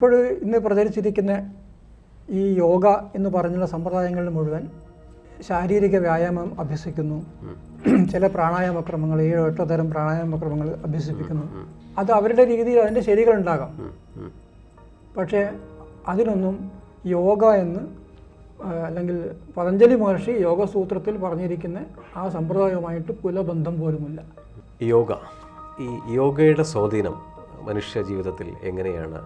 ഇപ്പോൾ ഇന്ന് പ്രചരിച്ചിരിക്കുന്ന ഈ യോഗ എന്ന് പറഞ്ഞുള്ള സമ്പ്രദായങ്ങളിൽ മുഴുവൻ ശാരീരിക വ്യായാമം അഭ്യസിക്കുന്നു. ചില പ്രാണായാമ ഏഴ് എട്ട് തരം പ്രാണായാമ ക്രമങ്ങൾ അഭ്യസിപ്പിക്കുന്നു അത് അവരുടെ രീതിയിൽ അതിന്റെ ശരികളുണ്ടാകാം പക്ഷേ അതിനൊന്നും യോഗ എന്ന് അല്ലെങ്കിൽ പതഞ്ജലി മഹർഷി യോഗസൂത്രത്തിൽ പറഞ്ഞിരിക്കുന്ന ആ സമ്പ്രദായവുമായിട്ട് കുലബന്ധം പോലുമില്ല. യോഗ. ഈ യോഗയുടെ സ്വാധീനം മനുഷ്യ ജീവിതത്തിൽ എങ്ങനെയാണ്?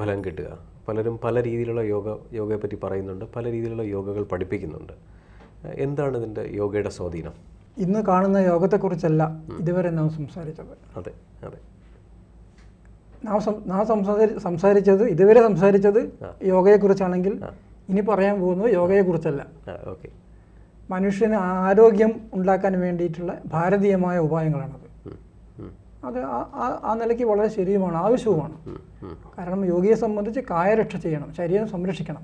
ഫലം കിട്ടുക. പലരും പല രീതിയിലുള്ള യോഗ യോഗയെപ്പറ്റി പറയുന്നുണ്ട് പല രീതിയിലുള്ള യോഗകൾ പഠിപ്പിക്കുന്നുണ്ട്. എന്താണ് ഇതിന്റെ യോഗയുടെ സ്വാധീനം? ഇന്ന് കാണുന്ന യോഗത്തെക്കുറിച്ചല്ല ഇതുവരെ നാം സംസാരിച്ചത്. അതെ അതെ. നാം നാം സംസാരി സംസാരിച്ചത് ഇതുവരെ സംസാരിച്ചത് യോഗയെക്കുറിച്ചാണെങ്കിൽ ഇനി പറയാൻ പോകുന്നത് യോഗയെക്കുറിച്ചല്ല. ഓക്കെ. മനുഷ്യന് ആരോഗ്യം ഉണ്ടാക്കാൻ വേണ്ടിയിട്ടുള്ള ഭാരതീയമായ ഉപായങ്ങളാണത്. അത് ആ- നിലയ്ക്ക് വളരെ ശരിയുമാണ് ആവശ്യവുമാണ്. കാരണം യോഗിയെ സംബന്ധിച്ച് കായരക്ഷ ചെയ്യണം ശരീരം സംരക്ഷിക്കണം.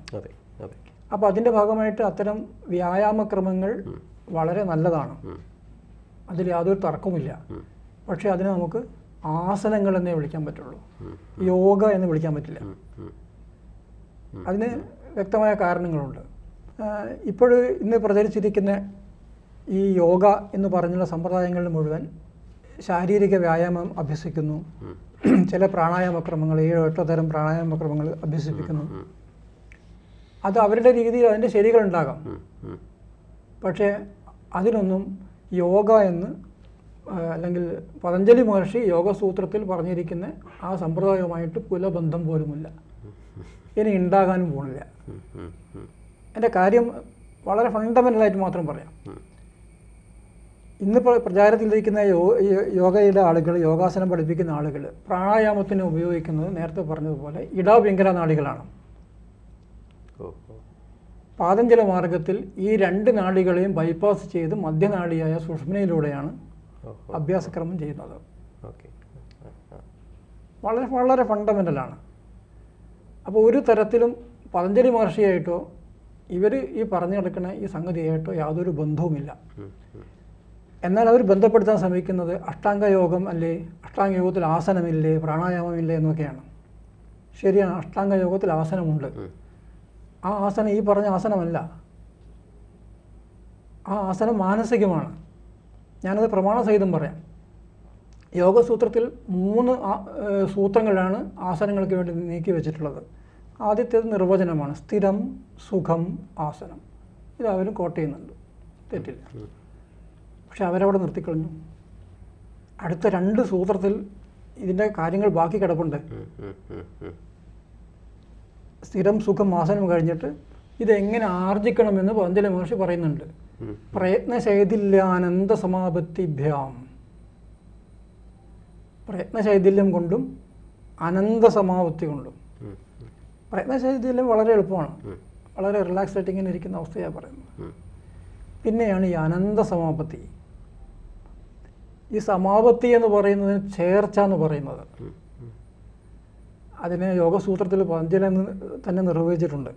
അപ്പോൾ അതിന്റെ ഭാഗമായിട്ട് അത്തരം വ്യായാമക്രമങ്ങൾ വളരെ നല്ലതാണ്. അതിൽ യാതൊരു തർക്കവുമില്ല. പക്ഷേ അതിനെ നമുക്ക് ആസനങ്ങൾ എന്നേ വിളിക്കാൻ പറ്റുള്ളൂ. യോഗ എന്ന് വിളിക്കാൻ പറ്റില്ല. അതിന് വ്യക്തമായ കാരണങ്ങളുണ്ട്. ഇപ്പോൾ ഇന്ന് പ്രചരിച്ചിരിക്കുന്ന ഈ യോഗ എന്ന് പറഞ്ഞുള്ള സമ്പ്രദായങ്ങളിൽ മുഴുവൻ ശാരീരിക വ്യായാമം അഭ്യസിക്കുന്നു. ചില പ്രാണായാമ ക്രമങ്ങൾ ഏഴോ എട്ടോ തരം പ്രാണായാമ ക്രമങ്ങൾ അഭ്യസിപ്പിക്കുന്നു അത് അവരുടെ രീതിയിൽ അതിന്റെ ശരികളുണ്ടാകാം. പക്ഷേ അതിനൊന്നും യോഗ എന്ന് അല്ലെങ്കിൽ പതഞ്ജലി മഹർഷി യോഗസൂത്രത്തിൽ പറഞ്ഞിരിക്കുന്ന ആ സമ്പ്രദായവുമായിട്ട് കുലബന്ധം പോലുമില്ല. ഇനി ഉണ്ടാകാനും പോകുന്നില്ല എന്റെ കാര്യം വളരെ ഫണ്ടമെന്റലായിട്ട് മാത്രം പറയാം. ഇന്നിപ്പോൾ പ്രചാരത്തിലിരിക്കുന്ന യോഗയുടെ ആളുകൾ യോഗാസനം പഠിപ്പിക്കുന്ന ആളുകൾ പ്രാണായാമത്തിന് ഉപയോഗിക്കുന്നത് നേരത്തെ പറഞ്ഞതുപോലെ ഇടാപിങ്കര നാടികളാണ് പാതഞ്ചല മാർഗത്തിൽ ഈ രണ്ട് നാഡികളെയും ബൈപ്പാസ് ചെയ്ത് മധ്യനാഡിയായ സുഷ്മനയിലൂടെയാണ് അഭ്യാസക്രമം ചെയ്യുന്നത്. വളരെ വളരെ ഫണ്ടമെന്റലാണ് അപ്പോൾ ഒരു തരത്തിലും പതഞ്ജലി മഹർഷിയായിട്ടോ ഇവർ ഈ പറഞ്ഞു നടക്കുന്ന ഈ സംഗതിയായിട്ടോ യാതൊരു ബന്ധവുമില്ല. എന്നാൽ അവർ ബന്ധപ്പെടുത്താൻ ശ്രമിക്കുന്നത് അഷ്ടാംഗ യോഗം അല്ലേ? അഷ്ടാംഗ യോഗത്തിൽ ആസനമില്ലേ? പ്രാണായാമമില്ലേ എന്നൊക്കെയാണ്. ശരിയാണ് അഷ്ടാംഗ യോഗത്തിൽ ആസനമുണ്ട് ആ ആസനം ഈ പറഞ്ഞ ആസനമല്ല. ആ ആസനം മാനസികമാണ്. ഞാനത് പ്രമാണസഹിതം പറയാം. യോഗസൂത്രത്തിൽ മൂന്ന് സൂത്രങ്ങളാണ് ആസനങ്ങൾക്ക് വേണ്ടി നീക്കി വെച്ചിട്ടുള്ളത്. ആദ്യത്തേത് നിർവചനമാണ് സ്ഥിരം സുഖം ആസനം. ഇത് അവരും കോട്ട് ചെയ്യുന്നുണ്ട്. തെറ്റില്ല. പക്ഷെ അവരവിടെ നിർത്തിക്കളഞ്ഞു. അടുത്ത രണ്ട് സൂത്രത്തിൽ ഇതിന്റെ കാര്യങ്ങൾ ബാക്കി കിടപ്പുണ്ട്. സ്ഥിരം സുഖം ആസനം കഴിഞ്ഞിട്ട് ഇതെങ്ങനെ ആർജിക്കണമെന്ന് പതഞ്ജലി മഹർഷി പറയുന്നുണ്ട്. പ്രയത്നശൈഥില്യാനന്ദ സമാപത്തിഭ്യാം പ്രയത്നശൈഥില്യം കൊണ്ടും അനന്ത സമാപത്തി കൊണ്ടും പ്രയത്നശൈഥില്യം വളരെ എളുപ്പമാണ്. വളരെ റിലാക്സ് ആയിട്ട് ഇങ്ങനെ ഇരിക്കുന്ന അവസ്ഥയാണ് പറയുന്നത്. പിന്നെയാണ് ഈ അനന്ത സമാപത്തി ഈ സമാപത്തി എന്ന് പറയുന്നതിന് ചേർച്ച എന്ന് പറയുന്നത്. അതിനെ യോഗസൂത്രത്തിൽ പതഞ്ജലി എന്ന് തന്നെ നിർവചിച്ചിട്ടുണ്ട്.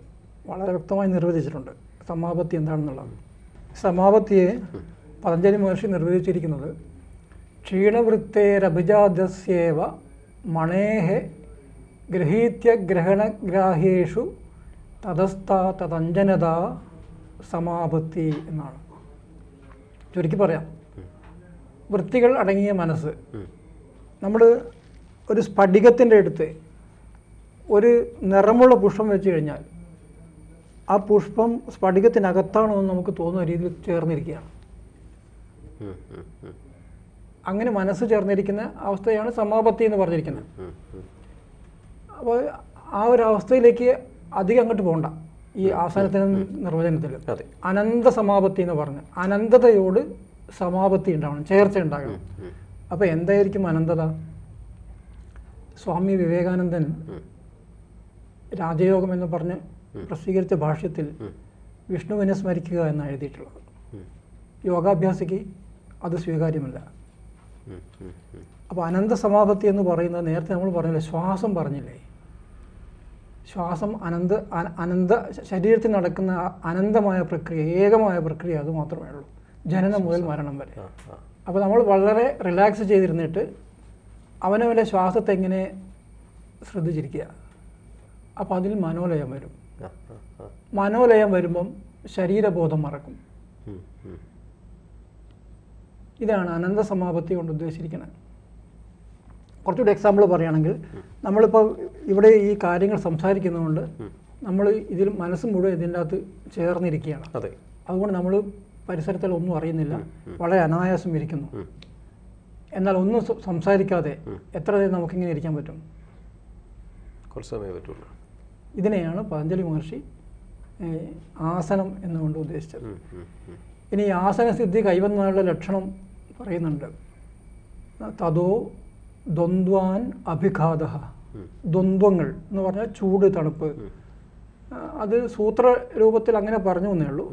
വളരെ വ്യക്തമായി നിർവചിച്ചിട്ടുണ്ട് സമാപത്തി എന്താണെന്നുള്ളത്. സമാപത്തിയെ പതഞ്ജലി മഹർഷി നിർവചിച്ചിരിക്കുന്നത് ക്ഷീണവൃത്തേരഭിജാതസ്യേവ മണേഹെ ഗൃഹീത്യ ഗ്രഹണഗ്രാഹ്യേഷു തതസ്ഥാ തതഞ്ജനത സമാപത്തി എന്നാണ്. ചുരുക്കി പറയാം. വൃത്തികൾ അടങ്ങിയ മനസ്സ്. നമ്മൾ ഒരു സ്ഫടികത്തിന്റെ അടുത്ത് ഒരു നിറമുള്ള പുഷ്പം വെച്ച് കഴിഞ്ഞാൽ ആ പുഷ്പം സ്ഫടികത്തിനകത്താണോ എന്ന് നമുക്ക് തോന്നുന്ന രീതിയിൽ ചേർന്നിരിക്കുകയാണ്. അങ്ങനെ മനസ്സ് ചേർന്നിരിക്കുന്ന അവസ്ഥയാണ് സമാപത്തി എന്ന് പറഞ്ഞിരിക്കുന്നത്. അപ്പോൾ ആ ഒരു അവസ്ഥയിലേക്ക് അധികം അങ്ങോട്ട് പോകണ്ട ഈ ആസനത്തിന് നിർവചനത്തിൽ അനന്ത സമാപത്തി എന്ന് പറഞ്ഞ് അനന്തതയോട് സമാപത്തി ഉണ്ടാവണം ചേർച്ച ഉണ്ടാകണം. അപ്പോൾ എന്തായിരിക്കും അനന്തത? സ്വാമി വിവേകാനന്ദൻ രാജയോഗം എന്ന് പറഞ്ഞ് പ്രസിദ്ധീകരിച്ച ഭാഷ്യത്തിൽ വിഷ്ണുവിനെ സ്മരിക്കുക എന്ന് എഴുതിയിട്ടുള്ളത്. യോഗാഭ്യാസിക്ക് അത് സ്വീകാര്യമല്ല. അപ്പോൾ അനന്ത സമാപത്തി എന്ന് പറയുന്നത് നേരത്തെ നമ്മൾ പറഞ്ഞില്ലേ ശ്വാസം പറഞ്ഞില്ലേ? ശ്വാസം അനന്ത അനന്ത ശരീരത്തിൽ നടക്കുന്ന അനന്തമായ പ്രക്രിയ ഏകമായ പ്രക്രിയ അത് മാത്രമേ ഉള്ളൂ. ജനനം മുതൽ മരണം വരെ. അപ്പോൾ നമ്മൾ വളരെ റിലാക്സ് ചെയ്തിരുന്നിട്ട് അവനവന്റെ ശ്വാസത്തെ എങ്ങനെ ശ്രദ്ധിച്ചിരിക്കുക? അപ്പോൾ അതിൽ മനോലയം വരും. മനോലയം വരുമ്പം ശരീരബോധം മറക്കും. ഇതാണ് അനന്ത സമാപത്തി കൊണ്ട് ഉദ്ദേശിച്ചിരിക്കുന്നത്. കുറച്ചുകൂടി എക്സാമ്പിൾ പറയുകയാണെങ്കിൽ നമ്മളിപ്പോൾ ഇവിടെ ഈ കാര്യങ്ങൾ സംസാരിക്കുന്നതുകൊണ്ട് നമ്മൾ ഇതിൽ മനസ്സ് മുഴുവൻ ഇതിന്റെ അകത്ത് ചേർന്നിരിക്കുകയാണ്. അതെ. അതുകൊണ്ട് നമ്മൾ പരിസരത്തിൽ ഒന്നും അറിയുന്നില്ല വളരെ അനായാസം ഇരിക്കുന്നു. എന്നാൽ ഒന്നും സംസാരിക്കാതെ എത്ര നേരം നമുക്കിങ്ങനെ ഇരിക്കാൻ പറ്റും? കുറച്ച് സമയം പറ്റുള്ളൂ. ഇതിനെയാണ് പതഞ്ജലി മഹർഷി ആസനം എന്നുകൊണ്ട് ഉദ്ദേശിച്ചത്. ഇനി ആസനസിദ്ധി കൈവന്നാനുള്ള ലക്ഷണം പറയുന്നുണ്ട്. തതോ ദ്വന്ദ്വാൻ അഭിഘാത ദ്വന്ദ്വങ്ങൾ എന്ന് പറഞ്ഞാൽ ചൂട് തണുപ്പ്. അത് സൂത്ര രൂപത്തിൽ അങ്ങനെ പറഞ്ഞു എന്നേ ഉള്ളൂ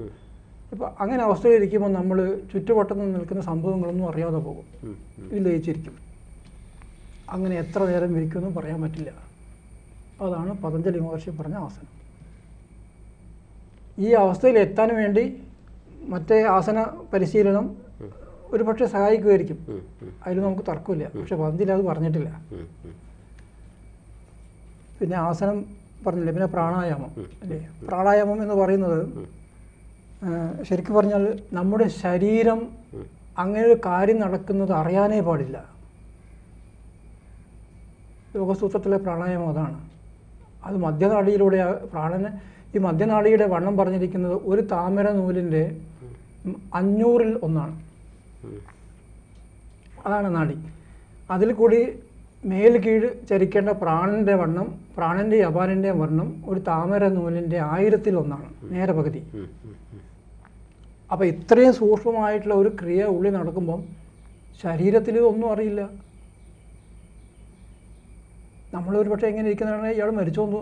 ഇപ്പം അങ്ങനെ അവസ്ഥയിലിരിക്കുമ്പോൾ നമ്മൾ ചുറ്റുവട്ടത്ത് നിൽക്കുന്ന സംഭവങ്ങളൊന്നും അറിയാതെ പോകും. ഉം. ലയിച്ചിരിക്കും. അങ്ങനെ എത്ര നേരം ഇരിക്കുമെന്നും പറയാൻ പറ്റില്ല. അതാണ് പതഞ്ജലി മഹർഷി പറഞ്ഞ ആസനം. ഈ അവസ്ഥയിൽ എത്താൻ വേണ്ടി മറ്റേ ആസന പരിശീലനം ഒരു പക്ഷേ സഹായിക്കുമായിരിക്കും. അതിൽ നമുക്ക് തർക്കമില്ല. പക്ഷെ പതഞ്ജലി അത് പറഞ്ഞിട്ടില്ല. പിന്നെ ആസനം പറഞ്ഞില്ലേ? പിന്നെ പ്രാണായാമം അല്ലേ? പ്രാണായാമം എന്ന് പറയുന്നത് ശരിക്കും പറഞ്ഞാൽ നമ്മുടെ ശരീരം അങ്ങനെ ഒരു കാര്യം നടക്കുന്നത് അറിയാനേ പാടില്ല. യോഗസൂത്രത്തിലെ പ്രാണായാമം അതാണ്. അത് മധ്യനാടിയിലൂടെ പ്രാണന് ഈ മധ്യനാടിയുടെ വണ്ണം പറഞ്ഞിരിക്കുന്നത് ഒരു താമര നൂലിന്റെ അഞ്ഞൂറിൽ ഒന്നാണ്. അതാണ് നാടി. അതിൽ കൂടി മേൽ കീഴ് ചരിക്കേണ്ട പ്രാണന്റെ വണ്ണം പ്രാണന്റെ അപാനന്റെ വണ്ണം ഒരു താമര നൂലിന്റെ ആയിരത്തിൽ ഒന്നാണ് നേരെ പകുതി. ഉം, ഉം, ഉം. അപ്പോൾ ഇത്രയും സൂക്ഷ്മമായിട്ടുള്ള ഒരു ക്രിയ ഉള്ളിൽ നടക്കുമ്പം ശരീരത്തിൽ ഇതൊന്നും അറിയില്ല. നമ്മളൊരു പക്ഷേ എങ്ങനെ ഇരിക്കുന്നതാണ് ഇയാൾ മരിച്ചോന്ന്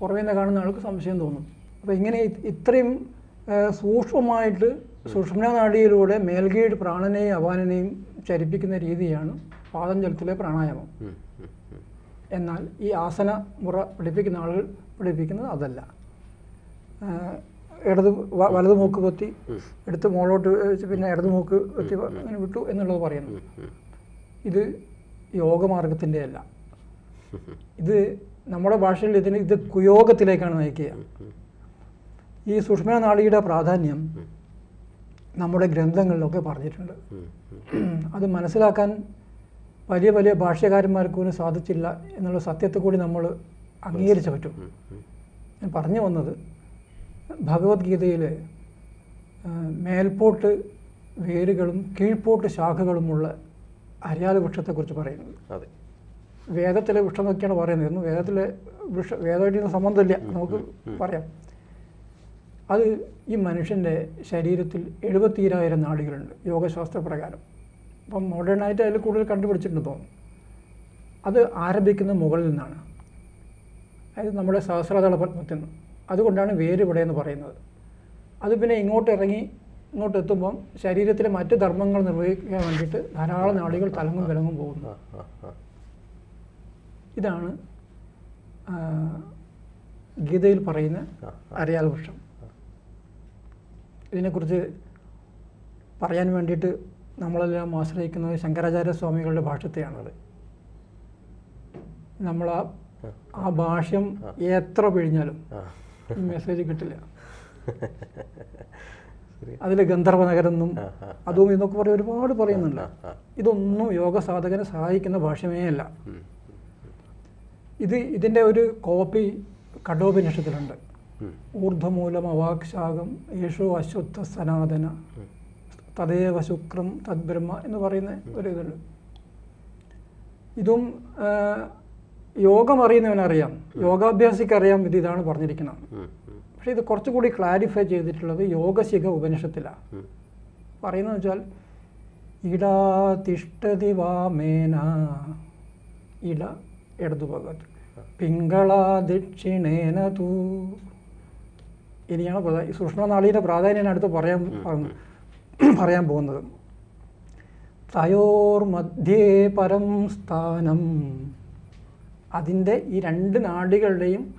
പുറമേ നിന്ന് കാണുന്ന ആൾക്ക് സംശയം തോന്നും. അപ്പോൾ ഇങ്ങനെ ഇത്രയും സൂക്ഷ്മമായിട്ട് സുഷ്മനാഡിയിലൂടെ നാഡിയിലൂടെ മേൽകീഴ് പ്രാണനെയും അപാനനെയും ചരിപ്പിക്കുന്ന രീതിയാണ് പാതഞ്ചലത്തിലെ പ്രാണായാമം. എന്നാൽ ഈ ആസന മുറ പഠിപ്പിക്കുന്ന ആളുകൾ പഠിപ്പിക്കുന്നത് അതല്ല. ഇടത് വലത് മൂക്ക് പൊത്തി എടുത്ത് മുകളോട്ട് വെച്ച് പിന്നെ ഇടത് മൂക്ക് കൊത്തി അങ്ങനെ വിട്ടു എന്നുള്ളത് പറയുന്നു. ഉം, ഉം. ഇത് യോഗമാർഗത്തിന്റെ അല്ല. ഇത് നമ്മുടെ ഭാഷയിൽ ഇതിന് ഇത് കുയോഗത്തിലേക്കാണ് നയിക്കുക. ഈ സുഷ്മ നാളിയുടെ പ്രാധാന്യം നമ്മുടെ ഗ്രന്ഥങ്ങളിലൊക്കെ പറഞ്ഞിട്ടുണ്ട്. അത് മനസ്സിലാക്കാൻ വലിയ വലിയ ഭാഷ്യകാരന്മാർക്ക് പോലും സാധിച്ചില്ല എന്നുള്ള സത്യത്തെ കൂടി നമ്മൾ അംഗീകരിച്ച പറ്റും. ഞാൻ പറഞ്ഞു വന്നത് ഭഗവത്ഗീതയിൽ മേൽപോട്ട് വേരുകളും കീഴ്പോട്ട് ശാഖകളുമുള്ള അരിയാല വൃക്ഷത്തെക്കുറിച്ച് പറയുന്നത്. അതെ. വേദത്തിലെ വൃക്ഷം എന്നൊക്കെയാണ് പറയുന്നത്. ഇന്ന് വേദത്തിലെ വൃക്ഷ വേദമായിട്ട് സംബന്ധമില്ല. നമുക്ക് പറയാം. അത് ഈ മനുഷ്യന്റെ ശരീരത്തിൽ എഴുപത്തിരായിരം നാഡികളുണ്ട് യോഗശാസ്ത്ര പ്രകാരം. അപ്പം മോഡേണായിട്ട് അതിൽ കൂടുതൽ കണ്ടുപിടിച്ചിട്ടുണ്ട് തോന്നുന്നു. അത് ആരംഭിക്കുന്ന മുകളിൽ നിന്നാണ്. അതായത് നമ്മുടെ സഹസ്രതള പത്മത്തിൽ നിന്ന്. അതുകൊണ്ടാണ് വേര് ഇവിടെ എന്ന് പറയുന്നത്. അത് പിന്നെ ഇങ്ങോട്ട് ഇറങ്ങി ഇങ്ങോട്ട് എത്തുമ്പം ശരീരത്തിലെ മറ്റ് ധർമ്മങ്ങൾ നിർവഹിക്കാൻ വേണ്ടിയിട്ട് ധാരാളം നാളികൾ തലങ്ങും വിലങ്ങും പോകുന്നു. ഇതാണ് ഗീതയിൽ പറയുന്ന അരയാൽ വൃക്ഷം. ഇതിനെക്കുറിച്ച് പറയാൻ വേണ്ടിയിട്ട് നമ്മളെല്ലാം ആശ്രയിക്കുന്നത് ശങ്കരാചാര്യ സ്വാമികളുടെ ഭാഷത്തെയാണത്. നമ്മൾ ആ ഭാഷ്യം എത്ര പിഴിഞ്ഞാലും ഈ മെസ്സേജ് കിട്ടില്ല അതിലെ അതിൽ ഗന്ധർവ നഗരം എന്നും ആ ആ. അതും ഇതൊക്കെ പറയും ഒരുപാട് പറയുന്നുണ്ട്. ഇതൊന്നും യോഗ സാധകനെ സഹായിക്കുന്ന ഭാഷയേ അല്ല. ഇത് ഇതിന്റെ ഒരു കോപ്പി കഠോപനിഷത്തിലുണ്ട്. ഊർധ്വമൂലം അവാക്ഷാകം യേശു അശ്വത്ഥ സനാതന തദേവ ശുക്രം തദ്ബ്രഹ്മ എന്ന് പറയുന്ന ഒരു ഇതുണ്ട്. ഇതും യോഗം അറിയുന്നവനറിയാം യോഗാഭ്യാസിക്ക് അറിയാം ഇത് ഇതാണ് പറഞ്ഞിരിക്കുന്നത്. പക്ഷേ ഇത് കുറച്ചുകൂടി ക്ലാരിഫൈ ചെയ്തിട്ടുള്ളത് യോഗശിഖ ഉപനിഷത്തിലാണ്. പറയുന്നത് വെച്ചാൽ ഇടാ തിഷ്ടതി വാമേന ഇട ഇടതുഭാഗത്ത് പിങ്കള ദക്ഷിണേന തൂ. ഇനിയാണ് സുഷ്മനാളിയുടെ ഈ സൂക്ഷ്മനാളിയുടെ പ്രാധാന്യം അടുത്ത് പറയാൻ പറയാൻ പോകുന്നത്. തയോർ മധ്യേ പരം സ്ഥാനം അതിന്റെ ഈ രണ്ട് നാഡികളുടെയും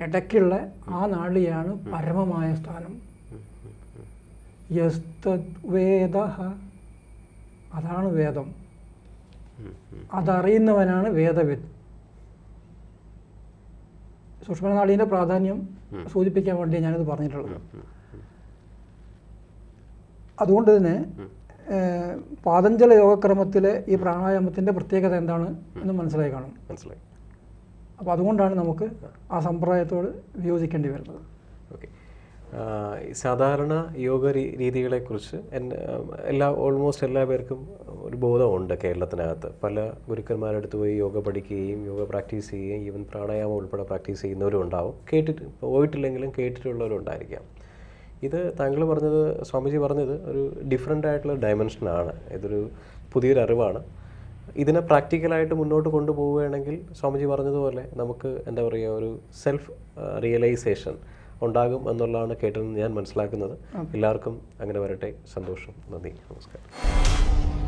ഇടയ്ക്കുള്ള ആ നാളിയാണ് പരമമായ സ്ഥാനം. വേദ അതാണ് വേദം. അതറിയുന്നവനാണ് വേദവിദ്. സുഷുമ്നാളീന്റെ പ്രാധാന്യം സൂചിപ്പിക്കാൻ വേണ്ടി ഞാനിത് പറഞ്ഞിട്ടുള്ളത്. അതുകൊണ്ട് തന്നെ പാതഞ്ചല യോഗക്രമത്തിലെ ഈ പ്രാണായാമത്തിന്റെ പ്രത്യേകത എന്താണ് എന്ന് മനസ്സിലായി കാണും. മനസ്സിലായി. അപ്പോൾ അതുകൊണ്ടാണ് നമുക്ക് ആ സമ്പ്രദായത്തോട് വിയോജിക്കേണ്ടി വരുന്നത്. ഓക്കെ. സാധാരണ യോഗ രീതികളെക്കുറിച്ച് എല്ലാ ഓൾമോസ്റ്റ് എല്ലാ പേർക്കും ഒരു ബോധമുണ്ട് കേരളത്തിനകത്ത്. പല ഗുരുക്കന്മാരുടെ അടുത്ത് പോയി യോഗ പഠിക്കുകയും യോഗ പ്രാക്ടീസ് ചെയ്യുകയും ഈവൻ പ്രാണായാമം ഉൾപ്പെടെ പ്രാക്ടീസ് ചെയ്യുന്നവരും ഉണ്ടാവും കേട്ടിട്ട് പോയിട്ടില്ലെങ്കിലും കേട്ടിട്ടുള്ളവരും ഉണ്ടായിരിക്കാം ഇത് താങ്കൾ പറഞ്ഞത് സ്വാമിജി പറഞ്ഞത് ഒരു ഡിഫറെന്റ് ആയിട്ടുള്ള ഡയമെൻഷനാണ്. ഇതൊരു പുതിയൊരു അറിവാണ് ഇതിനെ പ്രാക്ടിക്കലായിട്ട് മുന്നോട്ട് കൊണ്ടുപോവുകയാണെങ്കിൽ സ്വാമിജി പറഞ്ഞതുപോലെ നമുക്ക് എന്താ പറയുക ഒരു സെൽഫ് റിയലൈസേഷൻ ഉണ്ടാകും എന്നുള്ളതാണ് കേട്ടതെന്ന് ഞാൻ മനസ്സിലാക്കുന്നത്. എല്ലാവർക്കും അങ്ങനെ വരട്ടെ. സന്തോഷം. നന്ദി. നമസ്കാരം.